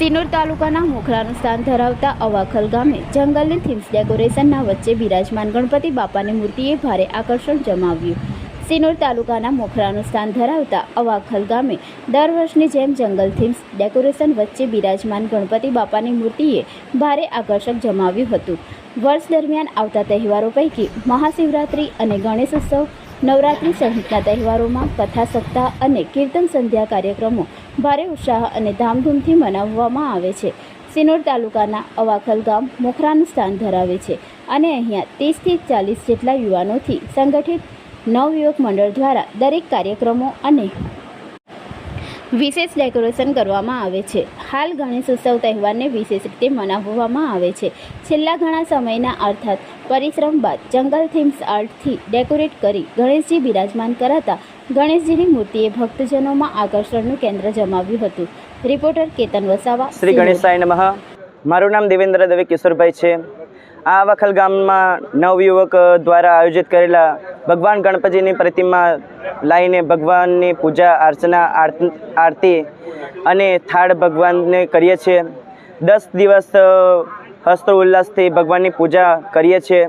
સિનોર તાલુકાના મોખરાનું સ્થાન ધરાવતા અવાખલ ગામે જંગલની થીમ્સ ડેકોરેશનના વચ્ચે બિરાજમાન ગણપતિ બાપાની મૂર્તિએ ભારે આકર્ષણ જમાવ્યું. સિનોર તાલુકાના મોખરાનું સ્થાન ધરાવતા અવાખલ ગામે દર વર્ષની જેમ જંગલ થીમ્સ ડેકોરેશન વચ્ચે બિરાજમાન ગણપતિ બાપાની મૂર્તિએ ભારે આકર્ષક જમાવ્યું હતું. વર્ષ દરમિયાન આવતા તહેવારો પૈકી મહાશિવરાત્રિ અને ગણેશ ઉત્સવ નવરાત્રિ સહિતના તહેવારોમાં કથા સપ્તાહ અને કીર્તન સંધ્યા કાર્યક્રમો ભારે ઉત્સાહ અને ધામધૂમથી મનાવવામાં આવે છે. સિનોર તાલુકાના અવાખલ ગામ મોખરાનું સ્થાન ધરાવે છે અને અહીંયા ત્રીસથી ચાલીસ જેટલા યુવાનોથી સંગઠિત નવયુવક મંડળ દ્વારા દરેક કાર્યક્રમો અને વિશેષ ડેકોરેશન કરવામાં આવે છે. હાલ ગણેશ ઉત્સવ તહેવારને વિશેષ રીતે મનાવવામાં આવે છે. છેલ્લા ઘણા સમયના અર્થાત પરિશ્રમ બાદ જંગલ થીમ્સ આર્ટથી ડેકોરેટ કરી ગણેશજી બિરાજમાન કરાતા ગણેશજીની મૂર્તિએ ભક્તજનોમાં આકર્ષણનું કેન્દ્ર જમાવ્યું હતું. રિપોર્ટર કેતન વસાવા શ્રી ગણેશ ગણેશાય નમઃ. મારું નામ દેવેન્દ્ર દવે કિશોરભાઈ છે. આ વખલ ગામમાં નવયુવક દ્વારા આયોજિત કરેલા ભગવાન ગણપતિની પ્રતિમા લાવીને ભગવાનની પૂજા અર્ચના આરત- આરતી અને થાળ ભગવાનને કરીએ છીએ. દસ દિવસ હસ્તો ઉલ્લાસથી ભગવાનની પૂજા કરીએ છીએ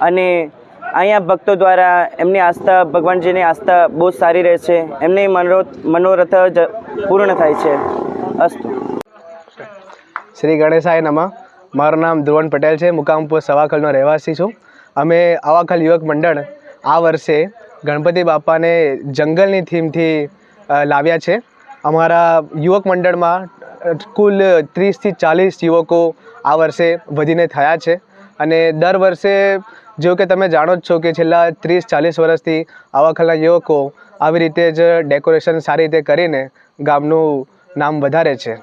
અને અહીંયા ભક્તો દ્વારા એમની આસ્થા, ભગવાનજીની આસ્થા બહુ સારી રહે છે. એમની મનોરથ મનોરથ પૂર્ણ થાય છે. અસ્તુ. શ્રી ગણેશાય નમઃ. મારું નામ ધ્રુવન પટેલ છે. મુકામપુર સવાખલનો રહેવાસી છું. અમે આવાખલ યુવક મંડળ આ વર્ષે ગણપતિ બાપાને જંગલની થીમથી લાવ્યા છે. અમારા યુવક મંડળમાં કુલ ત્રીસથી ચાલીસ યુવકો આ વર્ષે વધીને થયા છે. અને દર વર્ષે જો કે તમે જાણો જ છો કે છેલ્લા ત્રીસ, ચાલીસ વર્ષથી આવાખલના યુવકો આવી રીતે જ ડેકોરેશન સારી રીતે કરીને ગામનું નામ વધારે છે.